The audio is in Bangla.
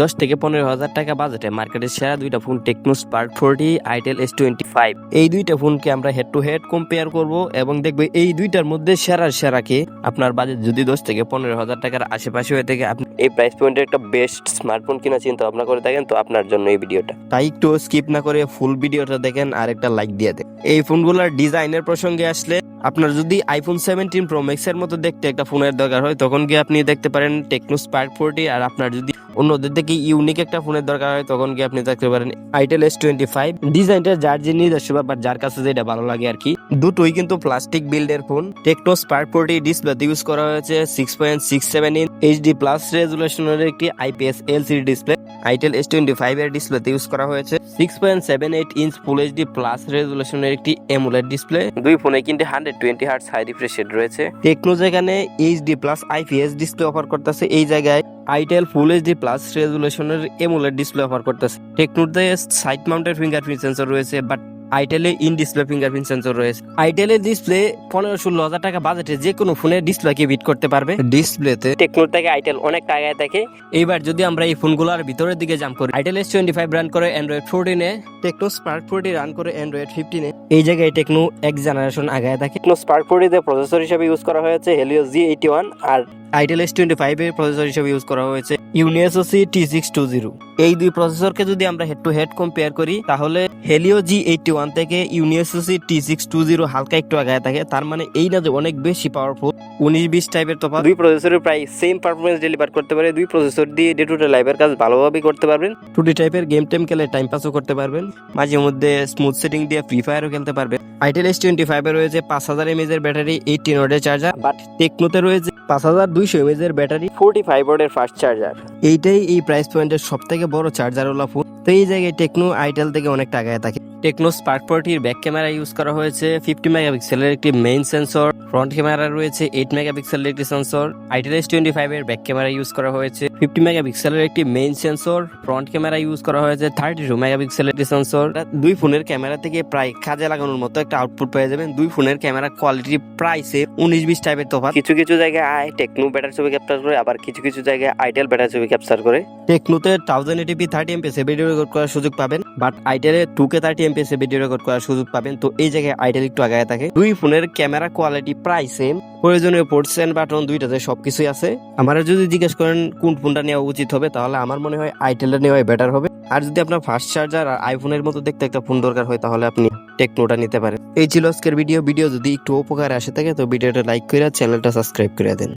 দশ থেকে পনেরো হাজার টাকা বাজেটে মার্কেটের সেরা দুইটা phone Tecno Spark forty itel S twenty five এই দুইটা ফোনকে আমরা হেড টু হেড কম্পেয়ার করব এবং দেখব এই দুইটার মধ্যে সেরা সেরা কে আপনার বাজেট যদি দশ থেকে পনেরো হাজার টাকার আশেপাশে হয়ে থেকে, আপনি এই প্রাইস পয়েন্টের একটা বেস্ট স্মার্টফোন কিনা চিন্তা ভাবনা করে থাকেন, তো আপনার জন্য এই ভিডিওটা তাই একটু স্কিপ না করে ফুল ভিডিওটা দেখেন আর একটা লাইক দিয়ে দেন। এই ফোনগুলোর ডিজাইনের প্রসঙ্গে আসলে আপনার যদি আইফোন সেভেন্টিন প্রো ম্যাক্স এর মতো দেখতে একটা ফোনের দরকার হয়, তখন গিয়ে আপনি দেখতে পারেন টেকনো স্পার্ক ফোরটি আর আপনার যদি অন্যদের থেকে ইউনিক একটা ফোনের দরকার হয়, তখন কি আপনি থাকতে পারেন আইটেল এস টোয়েন্টি ফাইভ ডিজাইনটা যার যে নিজস্ব ব্যাপার, যার কাছে যেটা ভালো লাগে আর কি। দুটোই কিন্তু প্লাস্টিক বিল্ডের ফোন টেকনো স্পার্ক ফোরটি ডিসপ্লেতে ইউজ করা হয়েছে six point six seven inch HD plus রেজুলেশনের একটি IPS LCD display itel S twenty five এর ডিসপ্লেতে ইউজ করা হয়েছে। Six point seven eight inch full HD plus রেজুলেশনের একটি এমুলেট ডিসপ্লে দুই ফোনে কিন্তু hundred twenty hertz high refresh rate রয়েছে। টেকনো যেখানে HD plus IPS display offer করতেছে, এই জায়গায় আইটেল ফুল এইচডি প্লাস রেজুলেশনের এমুলেট ডিসপ্লে অফার করতেছে। টেকনোতে সাইড মাউন্টেড ফিঙ্গারপ্রিন্ট সেন্সর রয়েছে বাট আইটেলে ইন ডিসপ্লে ফিঙ্গারপ্রিন্ট সেন্সর রয়েছে। আইটেলের ডিসপ্লে পনেরো ষোলো হাজার টাকা বাজেটে যে কোনো ফোনে ডিসপ্লেকে বিট করতে পারবে। ডিসপ্লেতে টেকনোর থেকে আইটেল অনেক টাকায় থাকে এইবার যদি আমরা এই ফোনগুলোর ভিতরের দিকে জাম্প করি। Itel S twenty five run করে অ্যান্ড্রয়েড ফোরটিনে টেকনো স্পার্ক ফোরটি রান করে অ্যান্ড্রয়েড ফিফটিনে এই জায়গায় টেকনো এক জেনারেশন আগায় থাকে। টেকনো স্পার্ক ফোরটিতে প্রসেসর হিসেবে ইউজ করা হয়েছে হেলিও জি এইটি ওয়ান আর আইটেল এস টোয়েন্টি ফাইভ এর প্রসেসর হিসেবে ইউজ করা হয়েছে Unisoc T six two zero এই দুই প্রসেসরকে যদি আমরা হেড টু হেড কম্পেয়ার করি তাহলে হেলিও জি এইটি ওয়ান থেকে Unisoc T six two zero হালকা একটু আগায় থাকে তার মানে এই না যে অনেক বেশি পাওয়ারফুল উনিশ বিশ টাইপের তফাৎ। দুই প্রসেসরের প্রায় সেম পারফরমেন্স ডেলিভার করতে পারে। দুই প্রসেসর দিয়ে ডে টু ডে লাইফের কাজ ভালোভাবে করতে পারবেন। টুটি টাইপের গেম টেম খেলে টাইম পাসও করতে পারবেন। মাঝে মধ্যে স্মুথ সেটিং দিয়ে ফ্রি ফায়ারও খেলতে পারবেন। আইটেল এস টোয়েন্টি ফাইভ এ রয়েছে পাঁচ হাজার এমএজ এর ব্যাটারি এইটিন ওয়ার্ডের চার্জার বাট টেকনোতে রয়েছে পাঁচ হাজার দুইশো এমএজ এর ব্যাটারি ফোর্টি ফাইভ ওয়ার্ডের ফাস্ট চার্জার এইটাই এই প্রাইস পয়েন্টের সব থেকে বড় চার্জার ওলা ফোন তো এই জায়গায় টেকনো আইটেল থেকে অনেক টাকায় থাকে। টেকনো স্পার্ক ফোরটির ব্যাক ক্যামেরা ইউজ করা হয়েছে ফিফটি মেগাপিক্সেলের একটি মেইন সেন্সর ফ্রন্ট ক্যামেরা রয়েছে এইট মেগাপিক্সেলের একটি sensor itel S twenty five এর ব্যাক ক্যামেরা ইউজ করা হয়েছে। ফিফটি মেগাপিক্সেলের একটি main sensor front camera use করা হয়েছে থার্টি টু মেগাপিক্সেলের একটি সেন্সর দুই ফোনের ক্যামেরা থেকে প্রায় কাজে লাগানোর মতো একটা আউটপুট পেয়ে যাবেন। দুই ফোনের ক্যামেরা কোয়ালিটি প্রাইসে উনিশ বিশ টাইপের তফাৎ। কিছু কিছু জায়গায় আই টেকনো ব্যাটার ছবি ক্যাপচার করে আবার কিছু কিছু জায়গায় আইটেল ব্যাটার ছবি ক্যাপচার করে। টেকনোতে thousand eighty P thirty FPS video record করার সুযোগ পাবেন but আইটেলে two K thirty FPS video record করার সুযোগ পাবেন। তো এই জায়গায় আইটেল একটু আগায় থাকে। দুই ফোনের ক্যামেরা কোয়ালিটি প্রায় সেম প্রয়োজনীয় পোর্টস এন্ড বাটন দুইটাতে সবকিছুই আছে। আমার যদি জিজ্ঞেস করেন কোন ফোনটা নেওয়া উচিত হবে, তাহলে আমার মনে হয় আইটেলটা নেওয়াই বেটার হবে। আর যদি আপনার ফাস্ট চার্জার আর আইফোনের মতো দেখতে একটা ফোন দরকার হয়, তাহলে আপনি টেকনোটা নিতে পারেন। এই ছিল আজকের ভিডিও ভিডিও যদি একটু উপকারে আসে থাকে, তো ভিডিওটা লাইক করে চ্যানেলটা সাবস্ক্রাইব করে দেন।